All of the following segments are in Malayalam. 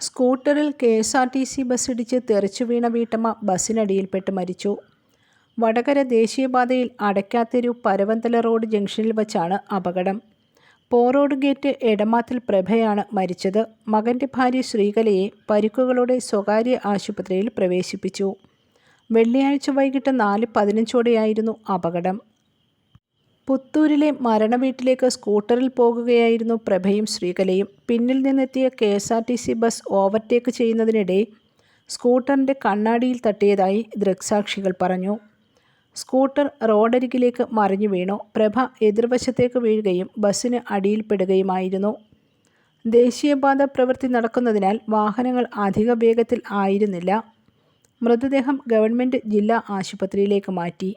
സ്കൂട്ടറിൽ K S R T C ബസ്സിടിച്ച് തെറിച്ചു വീണ വീട്ടമ്മ ബസ്സിനടിയിൽപ്പെട്ട് മരിച്ചു. വടകര ദേശീയപാതയിൽ അടയ്ക്കാത്തെരു പരവന്തല റോഡ് ജംഗ്ഷനിൽ വച്ചാണ് അപകടം. പോറോഡ് ഗേറ്റ് എടമാത്തിൽ പ്രഭയാണ് മരിച്ചത്. മകന്റെ ഭാര്യ ശ്രീകലയെ പരിക്കുകളോടെ സ്വകാര്യ ആശുപത്രിയിൽ പ്രവേശിപ്പിച്ചു. വെള്ളിയാഴ്ച വൈകിട്ട് നാല് പതിനഞ്ചോടെയായിരുന്നു അപകടം. പുത്തൂരിലെ മരണവീട്ടിലേക്ക് സ്കൂട്ടറിൽ പോകുകയായിരുന്നു പ്രഭയും ശ്രീകലയും. പിന്നിൽ നിന്നെത്തിയ K S R T C bus overtake ചെയ്യുന്നതിനിടെ സ്കൂട്ടറിന്റെ കണ്ണാടിയിൽ തട്ടിയതായി ദൃക്സാക്ഷികൾ പറഞ്ഞു. സ്കൂട്ടർ റോഡരികിലേക്ക് മറിഞ്ഞു വീണു. പ്രഭ എതിർവശത്തേക്ക് വീഴുകയും ബസ്സിന് അടിയിൽപ്പെടുകയുമായിരുന്നു. ദേശീയപാത പ്രവൃത്തി നടക്കുന്നതിനാൽ വാഹനങ്ങൾ അധിക വേഗത്തിൽ ആയിരുന്നില്ല. മൃതദേഹം ഗവൺമെന്റ് ജില്ലാ ആശുപത്രിയിലേക്ക് മാറ്റി.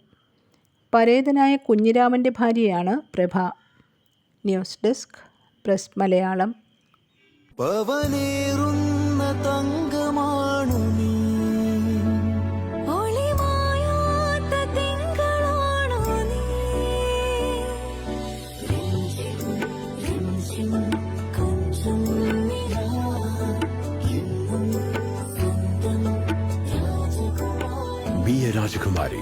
പരേതനായ കുഞ്ഞിരാമന്റെ ഭാര്യയാണ് Prabha news desk press Malayalam പവനേറുന്ന തങ്കമാണു രാജകുമാരി